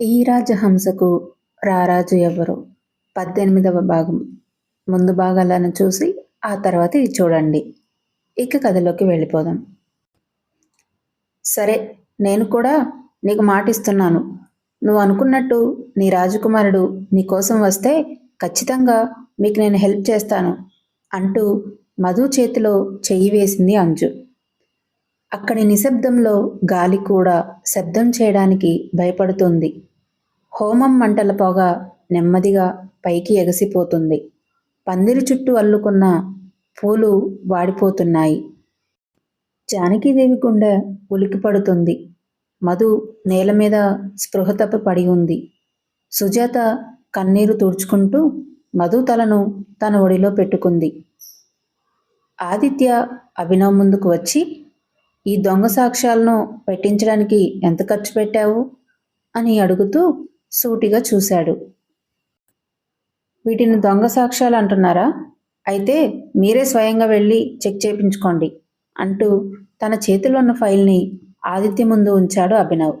ఈ రాజహంసకు రారాజు ఎవరు? పద్దెనిమిదవ భాగం. ముందు భాగాలను చూసి ఆ తర్వాత ఇది చూడండి. ఇక కథలోకి వెళ్ళిపోదాం. సరే నేను కూడా నీకు మాటిస్తున్నాను. నువ్వు అనుకున్నట్టు నీ రాజకుమారుడు నీ కోసం వస్తే ఖచ్చితంగా మీకు నేను హెల్ప్ చేస్తాను అంటూ మధు చేతిలో చెయ్యి వేసింది అంజు. అక్కడి నిశ్శబ్దంలో గాలి కూడా శబ్దం చేయడానికి భయపడుతుంది. హోమం మంటల పొగ నెమ్మదిగా పైకి ఎగసిపోతుంది. పందిరి చుట్టూ అల్లుకున్న పూలు వాడిపోతున్నాయి. జానకీదేవి గుండె ఉలికి పడుతుంది. మధు నేల మీద స్పృహతప్ప పడి ఉంది. సుజాత కన్నీరు తుడుచుకుంటూ మధు తలను తన ఒడిలో పెట్టుకుంది. ఆదిత్య అభినవ్ ముందుకు వచ్చి ఈ దొంగ సాక్ష్యాలను పెట్టించడానికి ఎంత ఖర్చు పెట్టావు? అని అడుగుతూ సూటిగా చూశాడు. వీటిని దొంగ సాక్ష్యాలు అంటున్నారా? అయితే మీరే స్వయంగా వెళ్ళి చెక్ చేయించుకోండి అంటూ తన చేతిలో ఉన్న ఫైల్ని ఆదిత్య ముందు ఉంచాడు అభినవ్.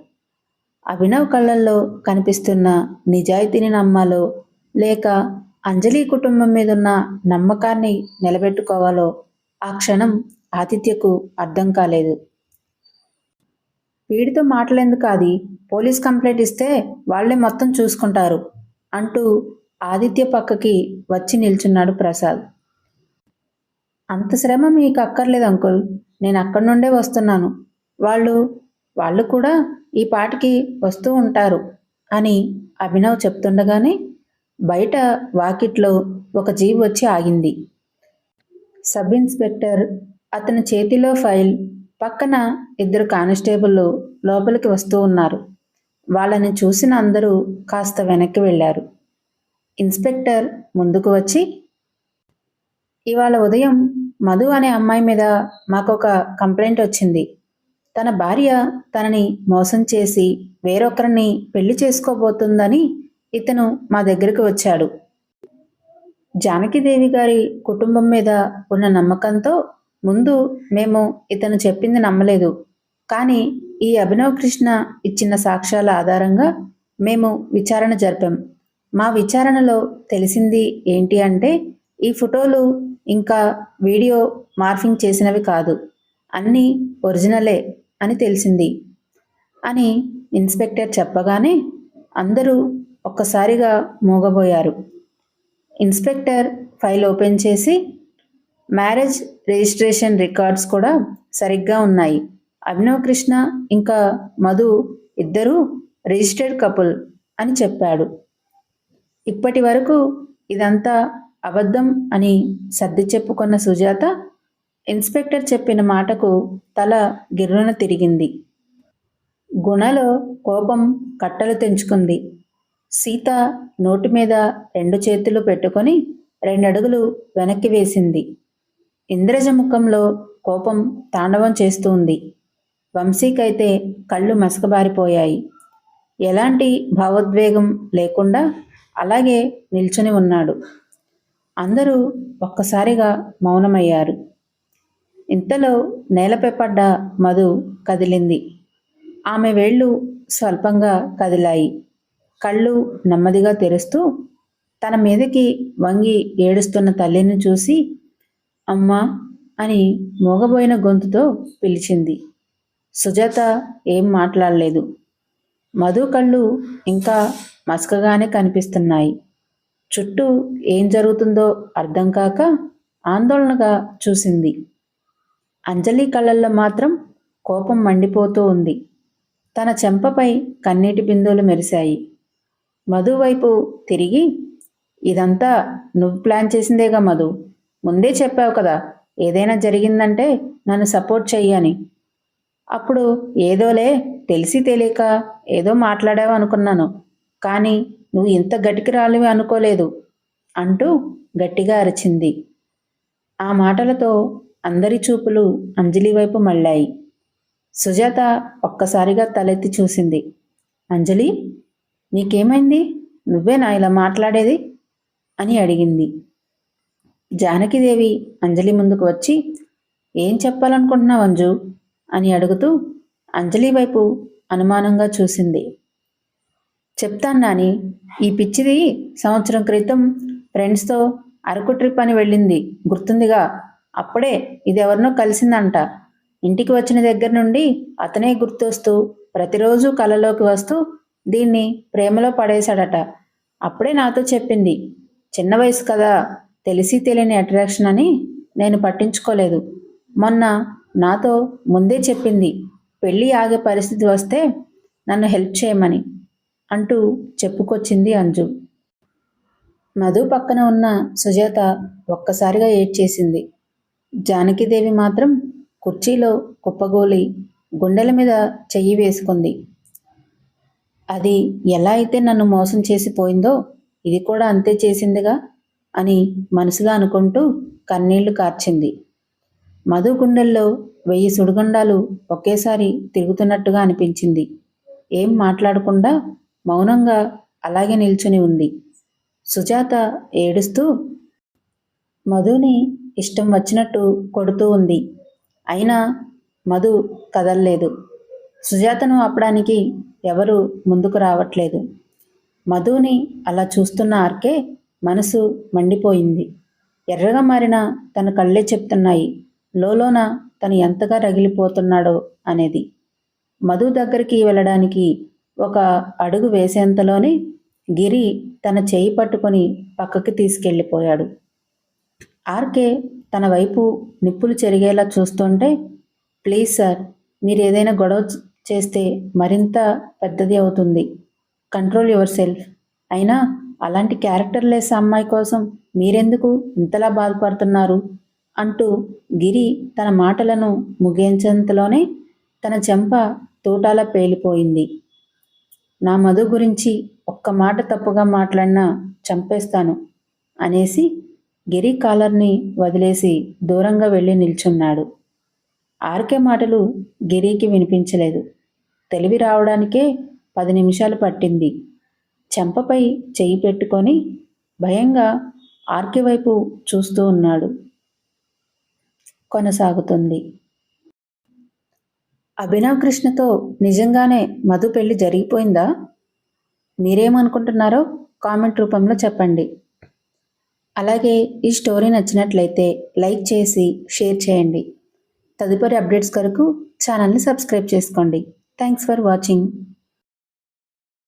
అభినవ్ కళ్ళల్లో కనిపిస్తున్న నిజాయితీని నమ్మాలో లేక అంజలి కుటుంబం మీదున్న నమ్మకాన్ని నిలబెట్టుకోవాలో ఆ క్షణం ఆదిత్యకు అర్థం కాలేదు. వీడితో మాట్లాడేందుకు అది పోలీస్ కంప్లైంట్ ఇస్తే వాళ్ళే మొత్తం చూసుకుంటారు అంటూ ఆదిత్య పక్కకి వచ్చి నిల్చున్నాడు ప్రసాద్. అంత శ్రమ మీకు అక్కర్లేదు అంకుల్. నేను అక్కడి నుండే వస్తున్నాను. వాళ్ళు వాళ్ళు కూడా ఈ పాటికి వస్తూ ఉంటారు అని అభినవ్ చెప్తుండగానే బయట వాకిట్లో ఒక జీప్ వచ్చి ఆగింది. సబ్ ఇన్స్పెక్టర్ అతని చేతిలో ఫైల్ పక్కన ఇద్దరు కానిస్టేబుళ్ళు లోపలికి వస్తూ ఉన్నారు. వాళ్ళని చూసిన అందరూ కాస్త వెనక్కి వెళ్ళారు. ఇన్స్పెక్టర్ ముందుకు వచ్చి ఇవాళ ఉదయం మధు అనే అమ్మాయి మీద మాకొక కంప్లైంట్ వచ్చింది. తన భార్య తనని మోసం చేసి వేరొకరిని పెళ్ళి చేసుకోబోతుందని ఇతను మా దగ్గరికి వచ్చాడు. జానకిదేవి గారి కుటుంబం మీద ఉన్న నమ్మకంతో ముందు మేము ఇతను చెప్పింది నమ్మలేదు. కానీ ఈ అభినవ్ కృష్ణ ఇచ్చిన సాక్ష్యాల ఆధారంగా మేము విచారణ జరిపాం. మా విచారణలో తెలిసింది ఏంటి అంటే ఈ ఫోటోలు ఇంకా వీడియో మార్ఫింగ్ చేసినవి కాదు. అన్నీ ఒరిజినలే అని తెలిసింది. అని ఇన్స్పెక్టర్ చెప్పగానే అందరూ ఒక్కసారిగా మూగబోయారు. ఇన్స్పెక్టర్ ఫైల్ ఓపెన్ చేసి మ్యారేజ్ రిజిస్ట్రేషన్ రికార్డ్స్ కూడా సరిగ్గా ఉన్నాయి. అభినవ్ కృష్ణ ఇంకా మధు ఇద్దరూ రిజిస్టర్డ్ కపుల్ అని చెప్పాడు. ఇప్పటి వరకు ఇదంతా అబద్ధం అని సర్ది చెప్పుకున్న సుజాత ఇన్స్పెక్టర్ చెప్పిన మాటకు తల గిర్రున తిరిగింది. గుణలో కోపం కట్టలు తెంచుకుంది. సీత నోటి మీద రెండు చేతులు పెట్టుకొని రెండడుగులు వెనక్కి వేసింది. ఇంద్రజ ముఖంలో కోపం తాండవం చేస్తూ ఉంది. వంశీకైతే కళ్ళు మసకబారిపోయాయి. ఎలాంటి భావోద్వేగం లేకుండా అలాగే నిల్చుని ఉన్నాడు. అందరూ ఒక్కసారిగా మౌనమయ్యారు. ఇంతలో నేలపై పడ్డ మధు కదిలింది. ఆమె వేళ్ళు స్వల్పంగా కదిలాయి. కళ్ళు నెమ్మదిగా తెరుస్తూ తన మీదకి వంగి ఏడుస్తున్న తల్లిని చూసి అమ్మా అని మోగబోయిన గొంతుతో పిలిచింది. సుజాత ఏం మాట్లాడలేదు. మధు కళ్ళు ఇంకా మసకగానే కనిపిస్తున్నాయి. చుట్టూ ఏం జరుగుతుందో అర్థం కాక ఆందోళనగా చూసింది. అంజలి కళ్ళల్లో మాత్రం కోపం మండిపోతూ ఉంది. తన చెంపపై కన్నీటి బిందువులు మెరిశాయి. మధు వైపు తిరిగి ఇదంతా నువ్వు ప్లాన్ చేసిందేగా మధు? ముందే చెప్పావు కదా ఏదైనా జరిగిందంటే నన్ను సపోర్ట్ చెయ్యని అప్పుడు ఏదోలే తెలిసి తెలియక ఏదో మాట్లాడావు అనుకున్నాను. కానీ నువ్వు ఇంత గట్టికి రాలివి అనుకోలేదు అంటూ గట్టిగా అరిచింది. ఆ మాటలతో అందరి చూపులు అంజలి వైపు మళ్ళాయి. సుజాత ఒక్కసారిగా తలెత్తి చూసింది. అంజలి నీకేమైంది? నువ్వేనా ఇలా మాట్లాడేది? అని అడిగింది. జానకిదేవి అంజలి ముందుకు వచ్చి ఏం చెప్పాలనుకుంటున్నావు అంజు? అని అడుగుతూ అంజలి వైపు అనుమానంగా చూసింది. చెప్తాను నాని ఈ పిచ్చిది సంవత్సరం క్రితం ఫ్రెండ్స్తో అరకు ట్రిప్ అని వెళ్ళింది గుర్తుందిగా? అప్పుడే ఇది ఎవరినో కలిసిందంట. ఇంటికి వచ్చిన దగ్గర నుండి అతనే గుర్తొస్తూ ప్రతిరోజు కలలోకి వస్తూ దీన్ని ప్రేమలో పడేశాడట. అప్పుడే నాతో చెప్పింది చిన్న వయసు కదా తెలిసి తెలియని అట్రాక్షన్ అని నేను పట్టించుకోలేదు. మొన్న నాతో ముందే చెప్పింది పెళ్ళి ఆగే పరిస్థితి వస్తే నన్ను హెల్ప్ చేయమని అంటూ చెప్పుకొచ్చింది అంజు. మధు పక్కన ఉన్న సుజాత ఒక్కసారిగా ఏడ్చేసింది. జానకీదేవి మాత్రం కుర్చీలో కుప్పగోలి గుండెల మీద చెయ్యి వేసుకుంది. అది ఎలా అయితే నన్ను మోసం చేసి పోయిందో ఇది కూడా అంతే చేసిందిగా అని మనసులో అనుకుంటూ కన్నీళ్ళు కార్చింది. మధు గుండెల్లో వెయ్యి సుడిగుండాలు ఒకేసారి తిరుగుతున్నట్టుగా అనిపించింది. ఏం మాట్లాడకుండా మౌనంగా అలాగే నిల్చుని ఉంది. సుజాత ఏడుస్తూ మధుని ఇష్టం వచ్చినట్టు కొడుతూ ఉంది. అయినా మధు కదల్లేదు. సుజాతను ఆపడానికి ఎవరు ముందుకు రావట్లేదు. మధుని అలా చూస్తున్న ఆర్కే మనసు మండిపోయింది. ఎర్రగా మారిన తన కళ్ళే చెప్తున్నాయి లోలోన తను ఎంతగా రగిలిపోతున్నాడో అనేది. మధు దగ్గరికి వెళ్ళడానికి ఒక అడుగు వేసేంతలోనే గిరి తన చేయి పట్టుకొని పక్కకి తీసుకెళ్ళిపోయాడు. ఆర్కే తన వైపు నిప్పులు చెరిగేలా చూస్తుంటే ప్లీజ్ సార్ మీరు ఏదైనా గొడవ చేస్తే మరింత పెద్దది అవుతుంది. Control yourself. అయినా అలాంటి క్యారెక్టర్ లెస్ అమ్మాయి కోసం మీరెందుకు ఇంతలా బాధపడుతున్నారు? అంటూ గిరి తన మాటలను ముగించేంతలోనే తన చెంప తూటాల పేలిపోయింది. నా మధు గురించి ఒక్క మాట తప్పుగా మాట్లాడినా చంపేస్తాను అనేసి గిరి కాలర్ని వదిలేసి దూరంగా వెళ్ళి నిల్చున్నాడు. ఆర్కే మాటలు గిరికి వినిపించలేదు. తెలివి రావడానికే పది నిమిషాలు పట్టింది. చెంపపై చెయ్యి పెట్టుకొని భయంగా ఆర్కే వైపు చూస్తూ ఉన్నాడు. కొనసాగుతుంది. అభినవ్ కృష్ణతో నిజంగానే మధు పెళ్ళి జరిగిపోయిందా? మీరేమనుకుంటున్నారో కామెంట్ రూపంలో చెప్పండి. అలాగే ఈ స్టోరీ నచ్చినట్లయితే లైక్ చేసి షేర్ చేయండి. తదుపరి అప్డేట్స్ కొరకు ఛానల్ని సబ్స్క్రైబ్ చేసుకోండి. Thanks for watching.